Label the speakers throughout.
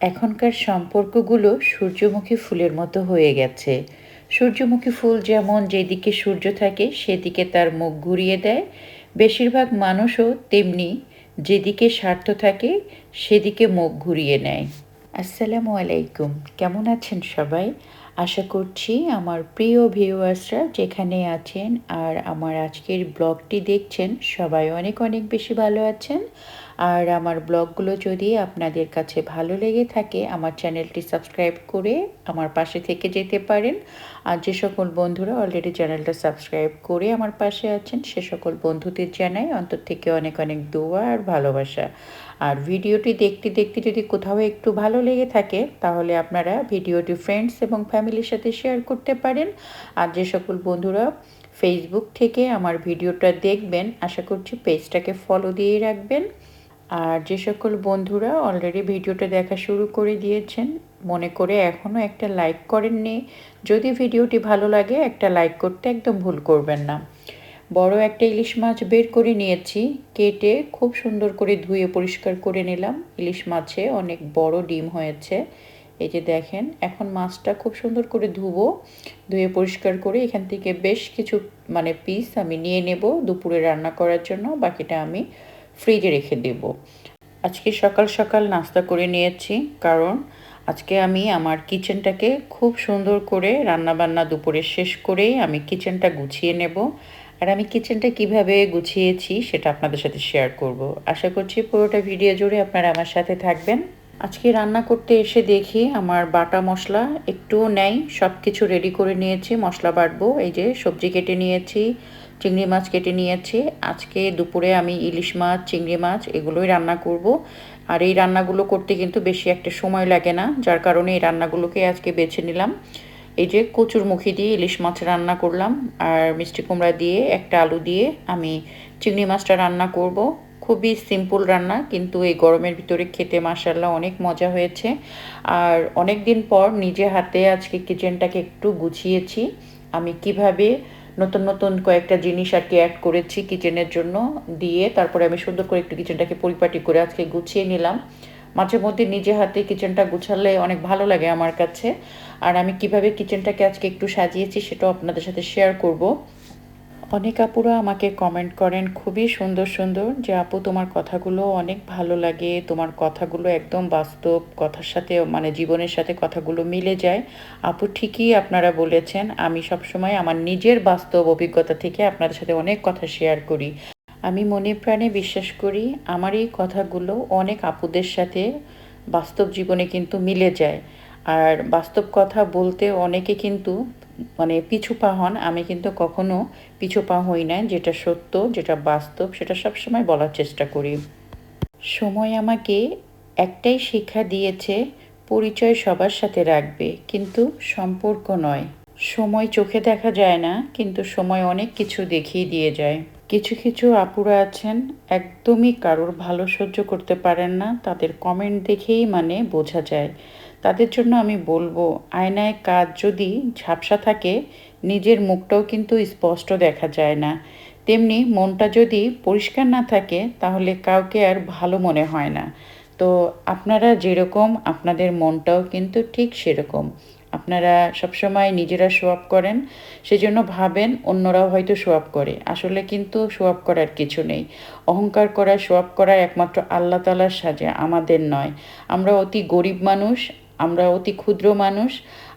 Speaker 1: এখনকার সম্পর্কগুলো সূর্যমুখী ফুলের মতো হয়ে গেছে। সূর্যমুখী ফুল যেমন যেদিকে সূর্য থাকে, সেদিকে তার মুখ ঘুরিয়ে দেয়। বেশিরভাগ মানুষও তেমনি যেদিকে স্বার্থ থাকে, সেদিকে মুখ ঘুরিয়ে নেয়। আসসালামু আলাইকুম। কেমন আছেন সবাই? আশা করছি আমার প্রিয় ভিউয়ার্সরা যেখানে আছেন আর আমার আজকের ব্লগটি দেখছেন, সবাই অনেক অনেক বেশি ভালো আছেন। আর আমার ব্লগগুলো যদি আপনাদের কাছে ভালো লেগে থাকে, আমার চ্যানেলটি সাবস্ক্রাইব করে আমার পাশে থেকে যেতে পারেন। আর যে সকল বন্ধুরা অলরেডি চ্যানেলটা সাবস্ক্রাইব করে আমার পাশে আছেন, সে সকল বন্ধুদের জানাই অন্তর থেকে অনেক অনেক দোয়া আর ভালোবাসা। আর ভিডিওটি দেখতে দেখতে যদি কোথাও একটু ভালো লেগে থাকে, তাহলে আপনারা ভিডিওটি ফ্রেন্ডস এবং ফ্যামিলির সাথে শেয়ার করতে পারেন। আর যে সকল বন্ধুরা ফেসবুক থেকে আমার ভিডিওটা দেখবেন, আশা করছি পেজটাকে ফলো দিয়ে রাখবেন। আর যে সকল বন্ধুরা অলরেডি ভিডিওটা দেখা শুরু করে দিয়েছেন, মনে করে এখনও একটা লাইক করেননি, যদি ভিডিওটি ভালো লাগে একটা লাইক করতে একদম ভুল করবেন না। বড় একটা ইলিশ মাছ বের করে নিয়েছি, কেটে খুব সুন্দর করে ধুয়ে পরিষ্কার করে নিলাম। ইলিশ মাছে অনেক বড় ডিম হয়েছে, এই যে দেখেন, এখন মাছটা খুব সুন্দর করে ধুবো, ধুয়ে পরিষ্কার করে এখান থেকে বেশ কিছু মানে পিস আমি নিয়ে নেব দুপুরে রান্না করার জন্য, বাকিটা আমি ফ্রিজে রেখে দেব। আজকে সকাল সকাল নাস্তা করে নিয়েছি, কারণ আজকে আমি আমার কিচেনটাকে খুব সুন্দর করে রান্নাবান্না দুপুরে শেষ করেই আমি কিচেনটা গুছিয়ে নেব। আর আমি কিচেনটা কীভাবে গুছিয়েছি সেটা আপনাদের সাথে শেয়ার করব। আশা করছি পুরোটা ভিডিও জুড়ে আপনারা আমার সাথে থাকবেন। আজকে রান্না করতে এসে দেখি আমার বাটা মশলা একটু নেই সব কিছু রেডি করে নিয়েছি, মশলা বাটবো, এই যে সবজি কেটে নিয়েছি, চিংড়ি মাছ কেটে নিয়েছি। আজকে দুপুরে আমি ইলিশ মাছ, চিংড়ি মাছ এগুলোই রান্না করব। আর এই রান্নাগুলো করতে কিন্তু বেশি একটা সময় লাগে না, যার কারণে এই রান্নাগুলোকে আজকে বেছে নিলাম। এই যে কচুর মুখি দিয়ে ইলিশ মাছ রান্না করলাম, আর মিষ্টি কুমড়া দিয়ে একটা আলু দিয়ে আমি চিংড়ি মাছটা রান্না করব। খুবই সিম্পল রান্না, কিন্তু এই গরমের ভিতরে খেতে মাসাল্লাহ অনেক মজা হয়েছে। আর অনেক দিন পর নিজে হাতে আজকে কিচেনটাকে একটু গুছিয়েছি। আমি কীভাবে নতুন নতুন কয়েকটা জিনিস আর কি অ্যাড করেছি কিচেনের জন্য দিয়ে তারপরে আমি সুন্দর করে একটু কিচেনটাকে পরিপাটি করে আজকে গুছিয়ে নিলাম। মাঝে মধ্যে নিজে হাতে কিচেনটা গুছালে অনেক ভালো লাগে আমার কাছে। আর আমি কীভাবে কিচেনটাকে আজকে একটু সাজিয়েছি সেটাও আপনাদের সাথে শেয়ার করব। অনেক আপুরা আমাকে কমেন্ট করেন, খুবই সুন্দর সুন্দর। যে আপু, তোমার কথাগুলো অনেক ভালো লাগে। তোমার কথাগুলো একদম বাস্তব, কথার সাথে মানে জীবনের সাথে কথাগুলো মিলে যায়। আপু ঠিকই আপনারা বলেছেন, আমি সবসময় আমার নিজের বাস্তব অভিজ্ঞতা থেকে আপনাদের সাথে অনেক কথা শেয়ার করি। আমি মনে প্রাণে বিশ্বাস করি, আমার এই কথাগুলো অনেক আপুদের সাথে বাস্তব জীবনে কিন্তু মিলে যায়। আর বাস্তব কথা বলতে অনেকে কিন্তু মানে পিছু পা হন, আমি কিন্তু কখনো পিছু পা হই না যেটা সত্য, যেটা বাস্তব, সেটা সবসময় বলার চেষ্টা করি। সময় আমাকে একটাই শিক্ষা দিয়েছে, পরিচয় সবার সাথে রাখবে, কিন্তু সম্পর্ক নয়। সময় চোখে দেখা যায় না, কিন্তু সময় অনেক কিছু দেখিয়ে দিয়ে যায়। কিছু কিছু আপুরা আছেন, একদমই কারোর ভালো সহ্য করতে পারেন না, তাদের কমেন্ট দেখেই মানে বোঝা যায়। তাদের জন্য আমি বলব, আয়নায় কাজ যদি ঝাপসা থাকে, নিজের মুখটাও কিন্তু স্পষ্ট দেখা যায় না। তেমনি মনটা যদি পরিষ্কার না থাকে, তাহলে কাউকে আর ভালো মনে হয় না। তো আপনারা যেরকম, আপনাদের মনটাও কিন্তু ঠিক সেরকম। আপনারা সবসময় নিজেরা শো আপ করেন, সেজন্য ভাবেন অন্যরাও হয়তো শো আপ করে। আসলে কিন্তু শো আপ করার কিছু নেই। অহংকার করা শো আপ করা একমাত্র আল্লাহ তালার সাজে, আমাদের নয়। আমরা অতি গরিব মানুষ আমরা অতি ক্ষুদ্র মানুষ,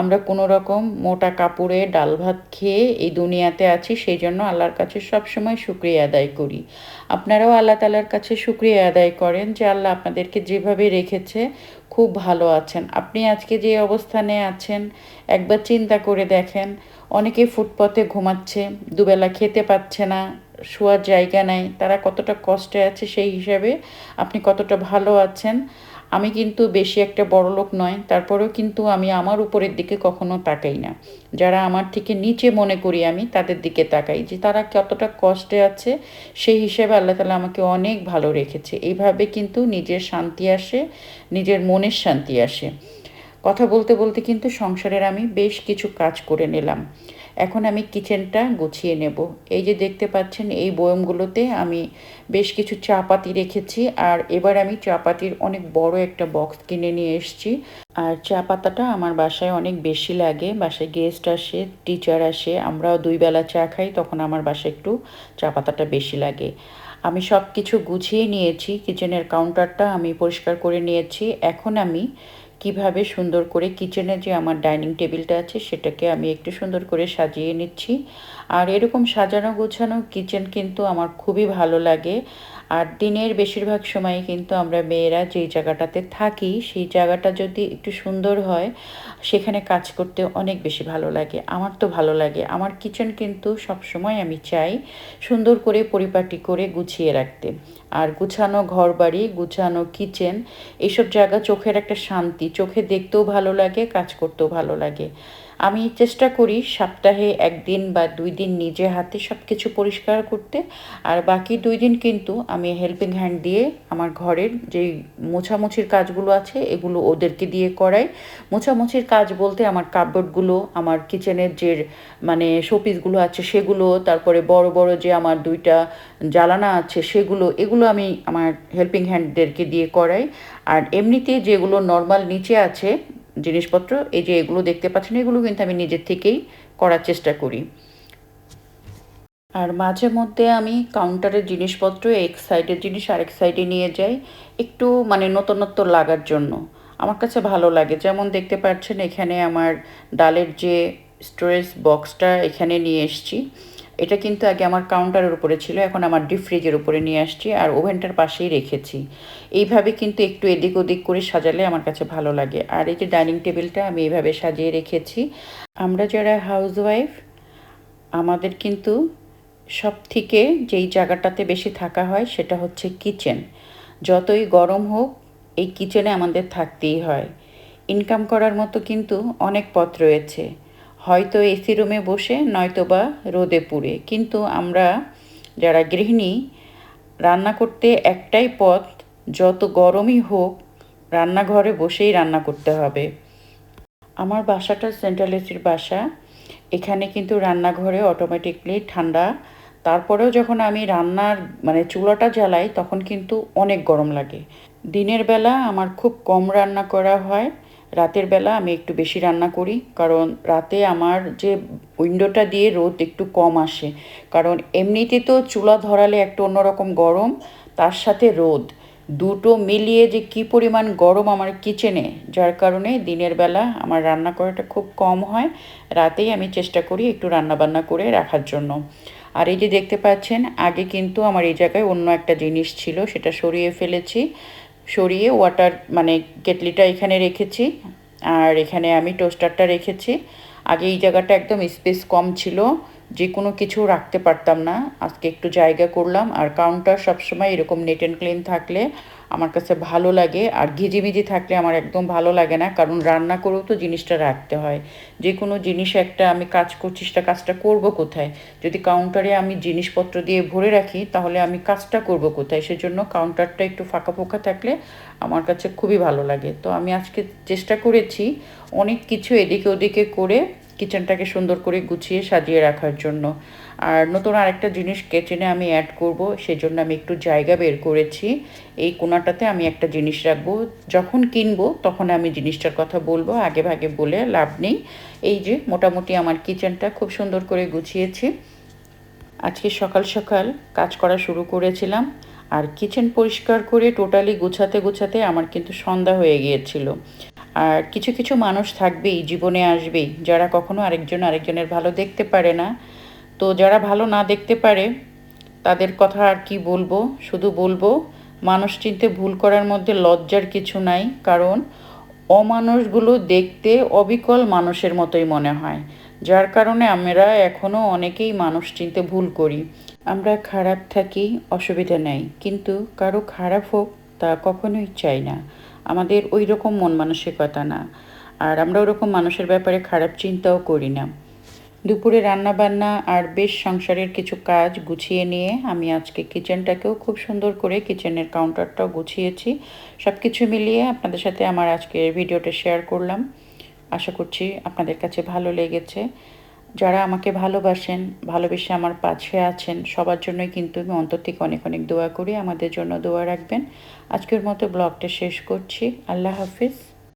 Speaker 1: আমরা কোনো রকম মোটা কাপড়ে ডাল ভাত খেয়ে এই দুনিয়াতে আছি, সেই জন্য আল্লাহর কাছে সবসময় শুক্রিয়া আদায় করি। আপনারাও আল্লাহ তালার কাছে শুক্রিয়া আদায় করেন যে আল্লাহ আপনাদেরকে যেভাবে রেখেছে, খুব ভালো আছেন। আপনি আজকে যে অবস্থানে আছেন, একবার চিন্তা করে দেখেন, অনেকে ফুটপথে ঘুমাচ্ছে, দুবেলা খেতে পাচ্ছে না, শোয়ার জায়গা নাই, তারা কতটা কষ্টে আছে সেই হিসাবে আপনি কতটা ভালো আছেন। আমি কিন্তু বেশি একটা বড় লোক নয়, তারপরেও কিন্তু আমি আমার উপরের দিকে কখনো তাকাই না। যারা আমার থেকে নিচে মনে করি আমি, তাদের দিকে তাকাই। যে তারা কতটা কষ্টে আছে, সেই হিসেবে আল্লাহ তালা আমাকে অনেক ভালো রেখেছে। এইভাবে কিন্তু নিজের শান্তি আসে, নিজের মনের শান্তি আসে। কথা বলতে বলতে কিন্তু সংসারের আমি বেশ কিছু কাজ করে নিলাম। এখন আমি কিচেনটা গুছিয়ে নেব। এই যে দেখতে পাচ্ছেন, এই বয়মগুলোতে আমি বেশ কিছু চা পাতি রেখেছি আর এবার আমি চা পাতির অনেক বড় একটা বক্স কিনে নিয়ে এসেছি। আর চা পাতাটা আমার বাসায় অনেক বেশি লাগে। বাসায় গেস্ট আসে টিচার আসে, আমরাও দুই বেলা চা খাই, তখন আমার বাসায় একটু চা পাতাটা বেশি লাগে। আমি সব কিছু গুছিয়ে নিয়েছি কিচেনের কাউন্টারটা আমি পরিষ্কার করে নিয়েছি। এখন আমি কীভাবে সুন্দর করে কিচেনে যে আমার ডাইনিং টেবিলটা আছে, সেটাকে আমি একটু সুন্দর করে সাজিয়ে নিচ্ছি। আর এরকম সাজানো গোছানো কিচেন কিন্তু আমার খুবই ভালো লাগে। আর দিনের বেশিরভাগ সময় কিন্তু আমরা মেয়েরা যেই জায়গাটাতে থাকি, সেই জায়গাটা যদি একটু সুন্দর হয়, সেখানে কাজ করতে অনেক বেশি ভালো লাগে। আমার তো ভালো লাগে। আমার কিচেন কিন্তু সব সময় আমি চাই সুন্দর করে পরিপাটি করে গুছিয়ে রাখতে। আর গুছানো ঘর বাড়ি গুছানো কিচেন এইসব জায়গা চোখের একটা শান্তি। চোখে দেখতেও ভালো লাগে, কাজ করতেও ভালো লাগে। আমি চেষ্টা করি সপ্তাহে একদিন বা দুই দিন নিজে হাতে সব কিছু পরিষ্কার করতে। আর বাকি দুই দিন কিন্তু আমি হেল্পিং হ্যান্ড দিয়ে আমার ঘরের যেই মোছামুছির কাজগুলো আছে, এগুলো ওদেরকে দিয়ে করাই। মোছামুছির কাজ বলতে আমার কাপবোর্ডগুলো আমার কিচেনের যে মানে শোপিসগুলো আছে সেগুলো, তারপরে বড় বড় যে আমার দুইটা জ্বালানা আছে সেগুলো, এগুলো আমি আমার হেল্পিং হ্যান্ডদেরকে দিয়ে করাই। আর এমনিতে যেগুলো নর্মাল নিচে আছে জিনিসপত্র, এই যে এগুলো দেখতে পাচ্ছেন, এগুলো কিন্তু আমি নিজের থেকেই করার চেষ্টা করি। আর মাঝে মধ্যে আমি কাউন্টারের জিনিসপত্র, এক সাইডের জিনিস আরেক সাইডে নিয়ে যাই, একটু মানে নতুনত্ব লাগার জন্য। আমার কাছে ভালো লাগে। যেমন দেখতে পাচ্ছেন, এখানে আমার ডালের যে স্টোরেজ বক্সটা এখানে নিয়ে এসছি। এটা কিন্তু আগে আমার কাউন্টারের উপরে ছিল, এখন আমার ডিপ ফ্রিজের উপরে নিয়ে আসছি আর ওভেনটার পাশেই রেখেছি। এইভাবে কিন্তু একটু এদিক ওদিক করে সাজালে আমার কাছে ভালো লাগে। আর এই যে ডাইনিং টেবিলটা আমি এইভাবে সাজিয়ে রেখেছি। আমরা যারা হাউস ওয়াইফ আমাদের কিন্তু সব থেকে যেই জায়গাটাতে বেশি থাকা হয় সেটা হচ্ছে কিচেন যতই গরম হোক, এই কিচেনে আমাদের থাকতেই হয়। ইনকাম করার মতো কিন্তু অনেক পথ রয়েছে। হয়তো এসি রুমে বসে নয়তো বা রোদে পুড়ে। কিন্তু আমরা যারা গৃহিণী, রান্না করতে একটাই পথ, যত গরমই হোক, রান্নাঘরে বসেই রান্না করতে হবে। আমার বাসাটা সেন্ট্রাল এসির বাসা। এখানে কিন্তু রান্নাঘরে অটোমেটিকলি ঠান্ডা। তারপরেও যখন আমি রান্নার মানে চুলাটা জ্বালাই, তখন কিন্তু অনেক গরম লাগে। দিনের বেলা আমার খুব কম রান্না করা হয়। রাতের বেলা আমি একটু বেশি রান্না করি, কারণ রাতে আমার যে উইন্ডোটা দিয়ে রোদ একটু কম আসে। কারণ এমনিতে তো চুলা ধরালে একটা অন্যরকম গরম, তার সাথে রোদ। দুটো মিলিয়ে যে কি পরিমাণ গরম আমার কিচেনে, যার কারণে দিনের বেলা আমার রান্না করাটা খুব কম হয়। রাতেই আমি চেষ্টা করি একটু রান্না বান্না করে রাখার জন্য। আর এই যে দেখতে পাচ্ছেন, আগে কিন্তু আমার এই জায়গায় অন্য একটা জিনিস ছিল, সেটা সরিয়ে ফেলেছি। সরিয়ে ওয়াটার মানে কেটলিটা এখানে রেখেছি। আর এখানে আমি টোস্টারটা রেখেছি। আগে এই জায়গাটা একদম স্পেস কম ছিল। যে কোনো কিছু রাখতে পারতাম না। আজকে একটু জায়গা করলাম আর কাউন্টার সবসময় এরকম নেট অ্যান্ড ক্লিন থাকলে আমার কাছে ভালো লাগে আর ঘিজিমিজি থাকলে আমার একদম ভালো লাগে না, কারণ রান্না করেও তো জিনিসটা রাখতে হয়। যে কোনো জিনিস একটা আমি কাজ করছি, সেটা কাজটা করব কোথায়? যদি কাউন্টারে আমি জিনিসপত্র দিয়ে ভরে রাখি, তাহলে আমি কাজটা করব কোথায়? সেজন্য কাউন্টারটা একটু ফাঁকা ফোঁকা থাকলে আমার কাছে খুবই ভালো লাগে। তো আমি আজকে চেষ্টা করেছি অনেক কিছু এদিকে ওদিকে করে কিচেনটাকে সুন্দর করে গুছিয়ে সাজিয়ে রাখার জন্য। আর নতুন আরেকটা জিনিস কিচেনে আমি অ্যাড করব, সেজন্য আমি একটু জায়গা বের করেছি। এই কোনাটাতে আমি একটা জিনিস রাখব। যখন কিনবো, তখন আমি জিনিসটার কথা বলব, আগে ভাগে বলে লাভ নেই। এই যে, মোটামুটি আমার কিচেনটা খুব সুন্দর করে গুছিয়েছি। আজকে সকাল সকাল কাজ করা শুরু করেছিলাম, আর কিচেন পরিষ্কার করে টোটালি গুছাতে গুছাতে আমার কিন্তু সন্ধ্যা হয়ে গিয়েছিল। আর কিছু কিছু মানুষ থাকবেই, জীবনে আসবেই। যারা কখনো আরেকজন আরেকজনের ভালো দেখতে পারে না। তো যারা ভালো না দেখতে পারে, তাদের কথা আর কি বলব? শুধু বলব, মানুষ চিনতে ভুল করার মধ্যে লজ্জার কিছু নাই, কারণ অমানুষগুলো দেখতে অবিকল মানুষের মতোই মনে হয়। যার কারণে আমরা এখনও অনেকেই মানুষ চিনতে ভুল করি। আমরা খারাপ থাকি, অসুবিধা নেই। কিন্তু কারও খারাপ হোক, তা কখনোই চাই না। আমাদের ওই রকম মন মানসিকতা না। আর আমরা ওরকম মানুষের ব্যাপারে খারাপ চিন্তাও করি না। দুপুরে রান্না বান্না আর বেশ সংসারের কিছু কাজ গুছিয়ে নিয়ে আমি আজকে কিচেনটাকেও খুব সুন্দর করে কিচেনের কাউন্টারটাও গুছিয়েছি। সব কিছু মিলিয়ে আপনাদের সাথে আমার আজকের ভিডিওটা শেয়ার করলাম। আশা করছি আপনাদের কাছে ভালো লেগেছে। যারা আমাকে ভালোবাসেন, ভালোবেসে আমার পাশে আছেন, সবার জন্যই কিন্তু আমি অন্তর থেকে অনেক অনেক দোয়া করি। আমাদের জন্য দোয়া রাখবেন। আজকের মতো ব্লগটা শেষ করছি। আল্লাহ হাফিজ।